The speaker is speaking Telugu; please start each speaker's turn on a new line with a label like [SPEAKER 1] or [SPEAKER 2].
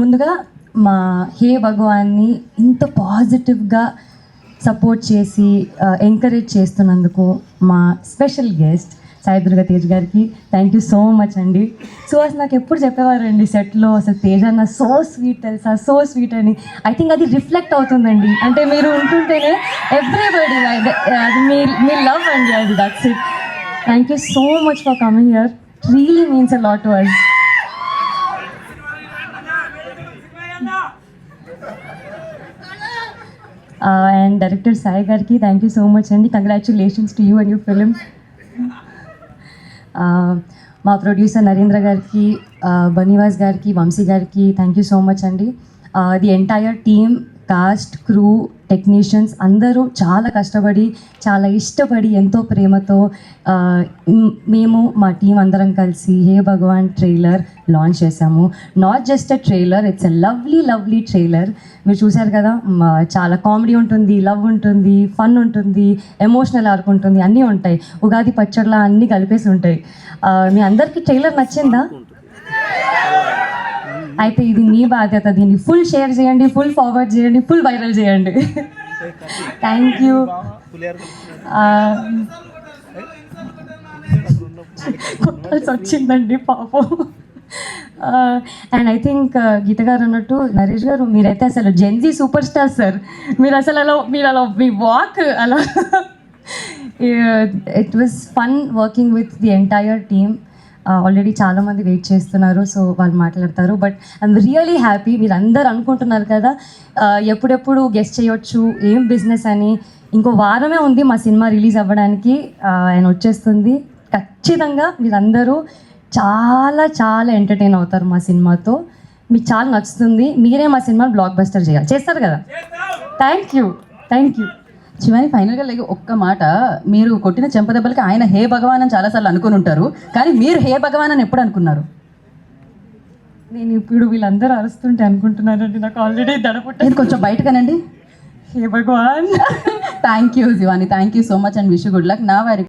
[SPEAKER 1] ముందుగా మా హే భగవాన్ని ఇంత పాజిటివ్గా సపోర్ట్ చేసి ఎంకరేజ్ చేస్తున్నందుకు మా స్పెషల్ గెస్ట్ సాయి దుర్గా తేజ్ గారికి థ్యాంక్ యూ సో మచ్ అండి. సో అసలు నాకు ఎప్పుడు చెప్పేవారండి సెట్లో అసలు తేజ్ అన్న సో స్వీట్ తెలుసా సో స్వీట్ అని. ఐ థింక్ అది రిఫ్లెక్ట్ అవుతుందండి. అంటే మీరు ఉంటుంటేనే ఎవ్రీబడి అది మీ మీ లవ్ అండి అది that's it thank you so much for coming here really means a lot to us and director Sai గారికి థ్యాంక్ యూ సో మచ్ అండి. Congratulations to you and you film మా ప్రొడ్యూసర్ నరేంద్ర గారికి బనీవాస్ గారికి వంశీ గారికి థ్యాంక్ యూ సో మచ్ అండి. The entire team cast crew technicians అందరూ చాలా కష్టపడి చాలా ఇష్టపడి ఎంతో ప్రేమతో మేము మా టీం అందరం కలిసి హే భగవాన్ ట్రైలర్ లాంచ్ చేశాము. Not just a trailer it's a lovely lovely trailer మీరు చూశారు కదా చాలా కామెడీ ఉంటుంది లవ్ ఉంటుంది ఫన్ ఉంటుంది ఎమోషనల్ ఆర్క్ ఉంటుంది అన్నీ ఉంటాయి. ఉగాది పచ్చడిలా అన్నీ కలిపేసి ఉంటాయి. మీ అందరికీ ట్రైలర్ నచ్చిందా? అయితే ఇది మీ బాధ్యత. దీన్ని ఫుల్ షేర్ చేయండి ఫుల్ ఫార్వర్డ్ చేయండి ఫుల్ వైరల్ చేయండి. థ్యాంక్ యూ కొట్టాల్సి వచ్చిందండి పాపం. అండ్ ఐ థింక్ గీత గారు అన్నట్టు నరేష్ గారు మీరైతే అసలు జెన్జీ సూపర్ స్టార్ సార్ మీరు అసలు అలా మీరు అలా. మీ వాక్ అలా it was fun working with the entire team already చాలామంది వెయిట్ చేస్తున్నారు సో వాళ్ళు మాట్లాడతారు. బట్ ఐఎమ్ రియలీ హ్యాపీ మీరందరూ అనుకుంటున్నారు కదా uh, ఎప్పుడెప్పుడు గెస్ట్ చేయొచ్చు ఏం బిజినెస్ అని. ఇంకో వారమే ఉంది మా సినిమా రిలీజ్ అవ్వడానికి uh, ఆయన వచ్చేస్తుంది. ఖచ్చితంగా మీరందరూ చాలా చాలా ఎంటర్టైన్ అవుతారు మా సినిమాతో. మీకు చాలా నచ్చుతుంది. మీరే మా సినిమా బ్లాక్ బస్టర్ చేయాలి. చేస్తారు కదా? Thank you thank you
[SPEAKER 2] Shivani ఫైనల్గా లేక ఒక్క మాట. మీరు కొట్టిన చెంపదెబ్బలకి ఆయన హే భగవాన్ అని చాలాసార్లు అనుకుని ఉంటారు. కానీ మీరు హే భగవాన్ అని ఎప్పుడు అనుకున్నారు?
[SPEAKER 1] నేను ఇప్పుడు వీళ్ళందరూ అరుస్తుంటే అనుకుంటున్నానండి. నాకు ఆల్రెడీ దడపుట్ట
[SPEAKER 2] కొంచెం బయటకనండి.
[SPEAKER 1] Hey Bhagavan.
[SPEAKER 2] Thank you Shivani thank you so much and wish good luck నా వారి